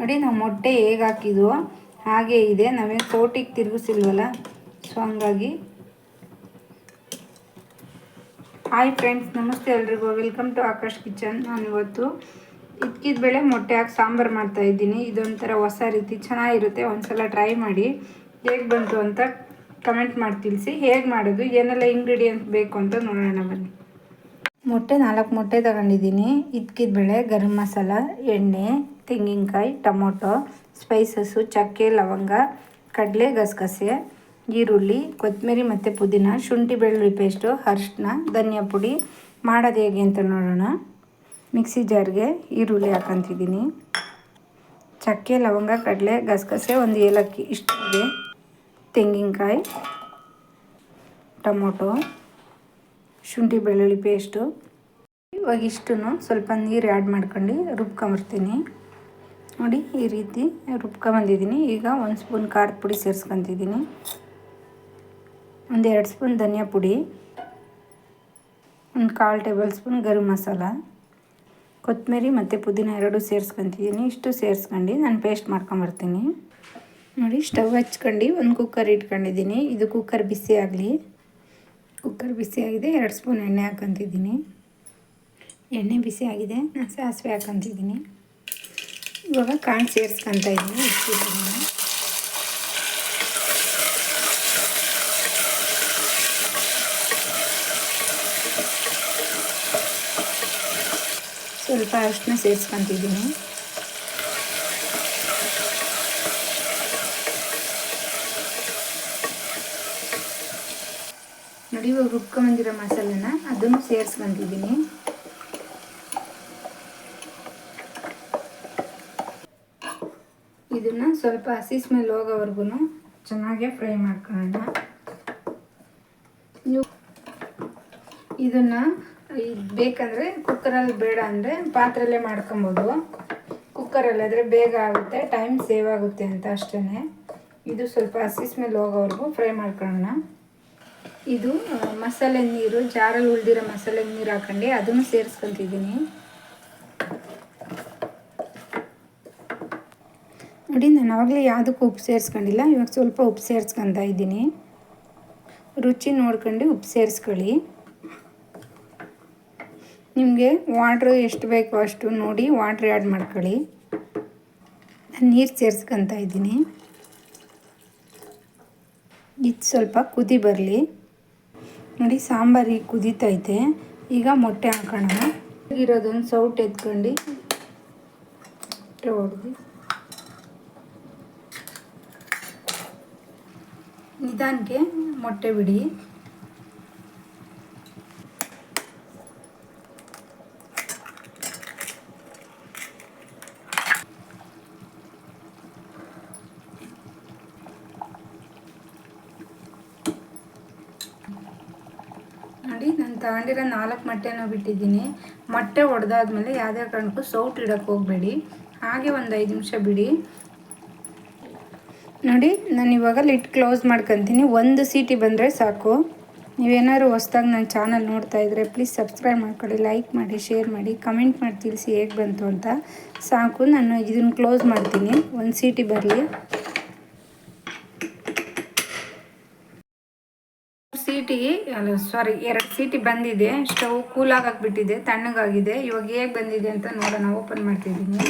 ನೋಡಿ, ನಾವು ಮೊಟ್ಟೆ ಹೇಗೆ ಹಾಕಿದ್ವೋ ಹಾಗೇ ಇದೆ. ನಾವೇನು ಕೋಟಿಗೆ ತಿರುಗಿಸಿಲ್ವಲ್ಲ, ಸೊ ಹಂಗಾಗಿ. ಹಾಯ್ ಫ್ರೆಂಡ್ಸ್ ನಮಸ್ತೆ ಎಲ್ರಿಗೂ. ವೆಲ್ಕಮ್ ಟು ಆಕಾಶ್ ಕಿಚನ್ ನಾನು ಇವತ್ತು ಇದ್ಕಿದ ಬೇಳೆ ಮೊಟ್ಟೆ ಹಾಕಿ ಸಾಂಬಾರು ಮಾಡ್ತಾ ಇದ್ದೀನಿ. ಇದೊಂಥರ ಹೊಸ ರೀತಿ, ಚೆನ್ನಾಗಿರುತ್ತೆ. ಒಂದ್ಸಲ ಟ್ರೈ ಮಾಡಿ ಹೇಗೆ ಬಂತು ಅಂತ ಕಮೆಂಟ್ ಮಾಡಿ ತಿಳಿಸಿ. ಹೇಗೆ ಮಾಡೋದು, ಏನೆಲ್ಲ ಇಂಗ್ರೀಡಿಯೆಂಟ್ ಬೇಕು ಅಂತ ನೋಡೋಣ ಬನ್ನಿ. ಮೊಟ್ಟೆ ನಾಲ್ಕು ಮೊಟ್ಟೆ ತಗೊಂಡಿದ್ದೀನಿ. ಇದ್ಕಿದ ಬೇಳೆ ಗರಂ ಮಸಾಲ, ಎಣ್ಣೆ ತೆಂಗಿನಕಾಯಿ, ಟೊಮೊಟೊ, ಸ್ಪೈಸಸ್ಸು, ಚಕ್ಕೆ, ಲವಂಗ, ಕಡಲೆ, ಗಸಗಸೆ, ಈರುಳ್ಳಿ, ಕೊತ್ತಂಬರಿ ಮತ್ತು ಪುದೀನ, ಶುಂಠಿ, ಬೆಳ್ಳುಳ್ಳಿ ಪೇಸ್ಟು ಅರ್ಶಿನ ಧನಿಯಾ ಪುಡಿ. ಮಾಡೋದು ಹೇಗೆ ಅಂತ ನೋಡೋಣ. ಮಿಕ್ಸಿ ಜಾರ್ಗೆ ಈರುಳ್ಳಿ ಹಾಕೊತಿದ್ದೀನಿ. ಚಕ್ಕೆ, ಲವಂಗ, ಕಡಲೆ, ಗಸಗಸೆ, ಒಂದು ಏಲಕ್ಕಿ ಇಷ್ಟಿದೆ ತೆಂಗಿನಕಾಯಿ, ಟೊಮೊಟೊ, ಶುಂಠಿ, ಬೆಳ್ಳುಳ್ಳಿ ಪೇಸ್ಟು ಇವಾಗ ಇಷ್ಟು ಸ್ವಲ್ಪ ನೀರು ಆ್ಯಡ್ ಮಾಡ್ಕೊಂಡು ರುಬ್ಕೊಂಬರ್ತೀನಿ ನೋಡಿ ಈ ರೀತಿ ರುಬ್ಕೊಂಬಂದಿದ್ದೀನಿ. ಈಗ ಒಂದು ಸ್ಪೂನ್ ಖಾರದ ಪುಡಿ ಸೇರಿಸ್ಕೊತಿದ್ದೀನಿ. ಒಂದು ಎರಡು ಸ್ಪೂನ್ ಧನಿಯಾ ಪುಡಿ, ಒಂದು ಕಾಲು ಟೇಬಲ್ ಸ್ಪೂನ್ ಗರಂ ಮಸಾಲ, ಕೊತ್ತಂಬರಿ ಮತ್ತು ಪುದೀನ ಎರಡು ಸೇರಿಸ್ಕೊತಿದ್ದೀನಿ. ಇಷ್ಟು ಸೇರಿಸ್ಕೊಂಡು ನಾನು ಪೇಸ್ಟ್ ಮಾಡ್ಕೊಂಬರ್ತೀನಿ. ನೋಡಿ ಸ್ಟವ್ ಹಚ್ಕೊಂಡು ಒಂದು ಕುಕ್ಕರ್ ಇಟ್ಕೊಂಡಿದ್ದೀನಿ. ಇದು ಕುಕ್ಕರ್ ಬಿಸಿ ಆಗಲಿ. ಕುಕ್ಕರ್ ಬಿಸಿ ಆಗಿದೆ. ಎರಡು ಸ್ಪೂನ್ ಎಣ್ಣೆ ಹಾಕ್ಕೊಂತಿದ್ದೀನಿ. ಎಣ್ಣೆ ಬಿಸಿ ಆಗಿದೆ. ನಾನು ಸಾಸಿವೆ ಹಾಕ್ಕೊತಿದ್ದೀನಿ. ಇವಾಗ ಕಾಳು ಸೇರಿಸ್ಕೊತ ಇದ್ದೀನಿ ಸ್ವಲ್ಪ ಅರಿಶಿನ ಸೇರಿಸ್ಕೊತಿದ್ದೀನಿ. ನೋಡಿ ಇವಾಗ ಬಂದಿರೋ ಮಸಾಲೆನ ಅದನ್ನು ಸೇರಿಸ್ಕೊಂತಿದ್ದೀನಿ. ಇದನ್ನು ಸ್ವಲ್ಪ ಹಸಿ ಸ್ಮೆಲ್ ಹೋಗೋವರೆಗೂ ಚೆನ್ನಾಗೆ ಫ್ರೈ ಮಾಡ್ಕೊಳ್ಳೋಣ. ಇದನ್ನ ಬೇಕಂದ್ರೆ ಬೇಕಂದರೆ ಕುಕ್ಕರಲ್ಲಿ ಬೇಡ ಅಂದರೆ ಪಾತ್ರೆಯಲ್ಲೇ ಮಾಡ್ಕೊಬೋದು. ಕುಕ್ಕರಲ್ಲಾದರೆ ಬೇಗ ಆಗುತ್ತೆ ಟೈಮ್ ಸೇವ್ ಆಗುತ್ತೆ ಅಂತ ಅಷ್ಟೇ ಇದು ಸ್ವಲ್ಪ ಹಸಿ ಸ್ಮೆಲ್ ಹೋಗೋವರೆಗೂ ಫ್ರೈ ಮಾಡ್ಕೊಳ್ಳೋಣ. ಇದು ಮಸಾಲೆ ನೀರು, ಜಾರಲ್ಲಿ ಉಳಿದಿರೋ ಮಸಾಲೆ ನೀರು ಹಾಕೊಂಡು ಅದನ್ನು ಸೇರಿಸ್ಕೊತಿದ್ದೀನಿ. ನೋಡಿ, ನಾನು ಆವಾಗಲೇ ಯಾವುದಕ್ಕೂ ಉಪ್ಪು ಸೇರಿಸ್ಕೊಂಡಿಲ್ಲ. ಇವಾಗ ಸ್ವಲ್ಪ ಉಪ್ಪು ಸೇರಿಸ್ಕೊತಾ ಇದ್ದೀನಿ. ರುಚಿ ನೋಡ್ಕೊಂಡು ಉಪ್ಪು ಸೇರಿಸ್ಕೊಳ್ಳಿ. ನಿಮಗೆ ವಾಟ್ರ್ ಎಷ್ಟು ಬೇಕೋ ಅಷ್ಟು ನೋಡಿ ವಾಟ್ರ್ ಆ್ಯಡ್ ಮಾಡ್ಕೊಳ್ಳಿ. ನಾನು ನೀರು ಸೇರಿಸ್ಕೊತಾ ಇದ್ದೀನಿ. ಇದು ಸ್ವಲ್ಪ ಕುದಿ ಬರಲಿ. ನೋಡಿ, ಸಾಂಬಾರು ಈಗ ಕುದೀತೈತೆ ಈಗ ಮೊಟ್ಟೆ ಹಾಕೋಣ. ಇರೋದೊಂದು ಸೌಟ್ ಎತ್ಕೊಂಡು ಹೊಡೆದು ನಿಧಾನಕ್ಕೆ ಮೊಟ್ಟೆ ಬಿಡಿ. ನೋಡಿ, ನಾನು ತಗೊಂಡಿರೋ ನಾಲ್ಕು ಮೊಟ್ಟೆನೂ ಬಿಟ್ಟಿದ್ದೀನಿ. ಮೊಟ್ಟೆ ಒಡೆದಾದ್ಮೇಲೆ ಯಾವುದೇ ಕಾರಣಕ್ಕೂ ಸೌಟ್ ಇಡೋಕ್ಕೆ ಹೋಗಬೇಡಿ. ಹಾಗೆ ಒಂದು ಐದು ನಿಮಿಷ ಬಿಡಿ. ನೋಡಿ, ನಾನು ಇವಾಗ ಲಿಟ್ ಕ್ಲೋಸ್ ಮಾಡ್ಕೊತೀನಿ. ಒಂದು ಸೀಟಿ ಬಂದರೆ ಸಾಕು. ನೀವೇನಾದ್ರು ಹೊಸ್ದಾಗಿ ನನ್ನ ಚಾನಲ್ ನೋಡ್ತಾ ಇದ್ದರೆ ಪ್ಲೀಸ್ ಸಬ್ಸ್ಕ್ರೈಬ್ ಮಾಡ್ಕೊಳ್ಳಿ ಲೈಕ್ ಮಾಡಿ ಶೇರ್ ಮಾಡಿ ಕಮೆಂಟ್ ಮಾಡಿ ತಿಳಿಸಿ ಹೇಗೆ ಬಂತು ಅಂತ. ಸಾಕು, ನಾನು ಇದನ್ನು ಕ್ಲೋಸ್ ಮಾಡ್ತೀನಿ. ಒಂದು ಸೀಟಿ ಬರಲಿ. ಸೀಟಿ, ಅಲ್ಲ ಸಾರಿ ಎರಡು ಸೀಟಿ ಬಂದಿದೆ. ಸ್ಟವ್ ಕೂಲಾಗಿ ಹಾಕ್ಬಿಟ್ಟಿದೆ ತಣ್ಣಗಾಗಿದೆ. ಇವಾಗ ಹೇಗೆ ಬಂದಿದೆ ಅಂತ ನೋಡೋಣ ಓಪನ್ ಮಾಡ್ತಿದ್ದೀನಿ.